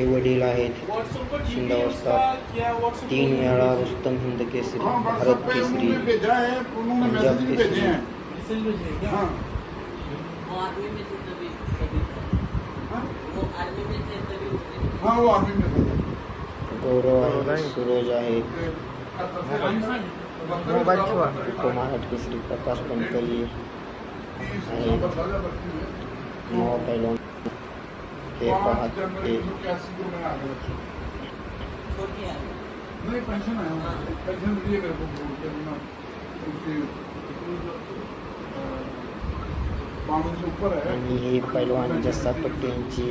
وڈل شاید تین روست ہاں وہ آرمی ہے ہاں۔ کے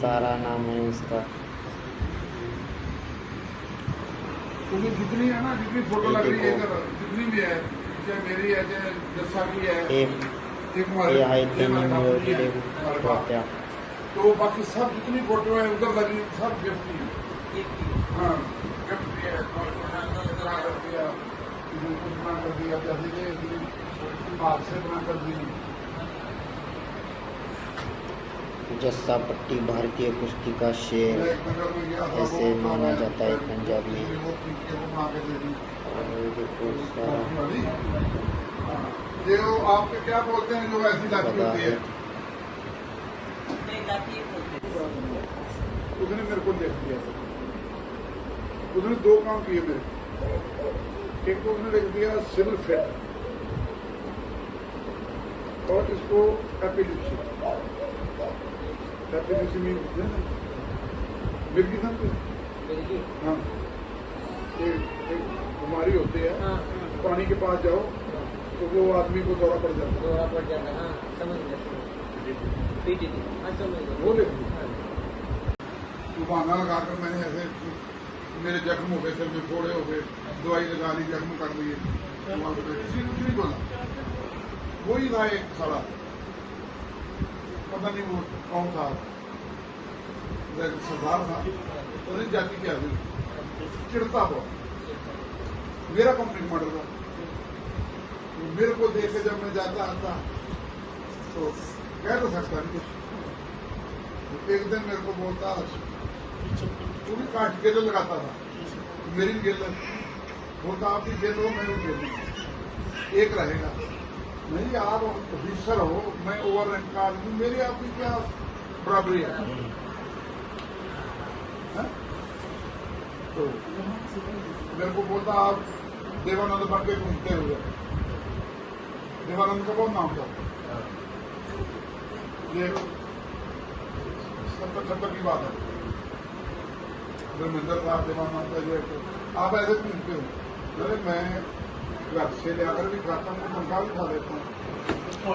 سارا نام ہے اس کا۔ جتنی جسا پٹی بھارتی کشتی کا شیر ایسے مانا جاتا ہے پنجابی۔ اس نے میرے کو دیکھ لیا۔ اس نے دو کام کیے میرے۔ ایک تو انہوں نے لکھ دیا سول فیئر اور اس کو ایپیلیپسی ایپیلیپسی میں مرغی سمجھ ہاں. بیماری ہوتی ہے. ہاں. پانی کے پاس جاؤ تو وہ آدمی کو دورہ پڑ جاتا دورہ پڑ جاتا ہاں. جی, جی. ہاں، وہ لکھ دیا ہاں. لگا کر میں نے ایسے میرے زخم ہو گئے، سر میں پھوڑے ہو گئے، دوائی لگا لی زخم کر لیے کسی نے کچھ نہیں بولا۔ وہی تھا ایک سڑا پتہ نہیں وہ کون تھا۔ سردار تھا۔ جاتی کیا ہوئی چڑتا ہوا۔ میرا کمپلیٹ ماڈل تھا۔ میرے کو دیکھ کے جب میں جاتا آتا، تو کہہ تو سکتا نہیں کچھ۔ ایک دن میرے کو بولتا وہ بھی کاٹ کے جو لگاتا تھا۔ میری بھی گیند وہ تو آپ کی گیند ہو، میں بھی گیند ایک رہے گا۔ نہیں آپ افیسر ہو، میں اوور رینک کا آدمی میرے آپ کی کیا برابری ہے؟ ہاں؟ تو میرے کو بولتا، آپ دیوانند بن کے گھومتے ہوئے۔ دیوانند کا بہت نام تھا۔ یہ ستر ستر کی بات ہے۔ میں منظر صاحب امام مانتا یہ کہ آپ ایسے پوچھتے ہو۔ ارے میں گھر سے لے کر بھی کھاتا ہوں تنخواہ بھی کھا لیتا ہوں۔